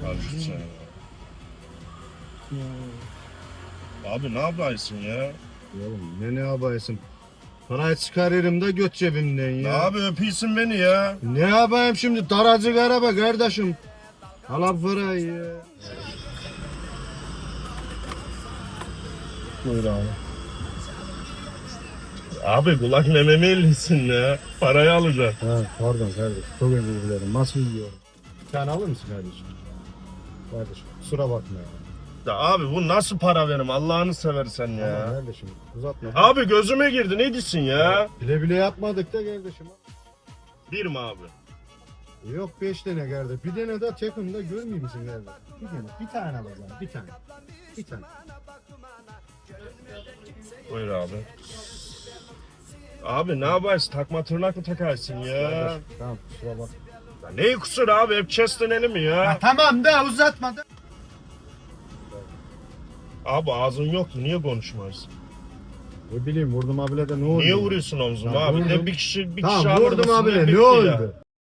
Karşı Abi ne yaparsın ya? Oğlum ne ne yapayım? Parayı çıkarırım da göt cebimden Ne ya. abi öpüyorsun beni ya? Ne yapayım şimdi daracık araba kardeşim. Al parayı ya. Buyur abi. Abi kulak mememi ellisin ya. Parayı alacaksın. Ha, pardon kardeşim. Çok özür dilerim. Nasıl yiyorum? Tane alır mısın kardeşim? Kardeşim kusura bakma ya. Ya abi bu nasıl para verim Allah'ını seversen ya. kardeşim uzatma. Abi gözüme girdi ne diyorsun ya? Bile bile yapmadık da kardeşim. Bir mi abi? Yok beş tane kardeş. Bir tane de tekimde görmeyeyim misin kardeş? Bir tane. Bir tane alacağım. Bir tane. Bir tane. Buyur abi. Abi ne yaparsın? Takma tırnak mı takarsın ya? Kardeşim, Tamam kusura bakma. Neyi kusur abi? Hep kestineni mi ya? tamam da uzatma da. Abi ağzın yok mu? Niye konuşmuyorsun? Ne bileyim vurdum abile de ne oldu? Niye vuruyorsun omzuma Ya abi? vurdum. Ne bir kişi bir Tamam kişi vurdum alır mısın? abile bitti ne ya. oldu?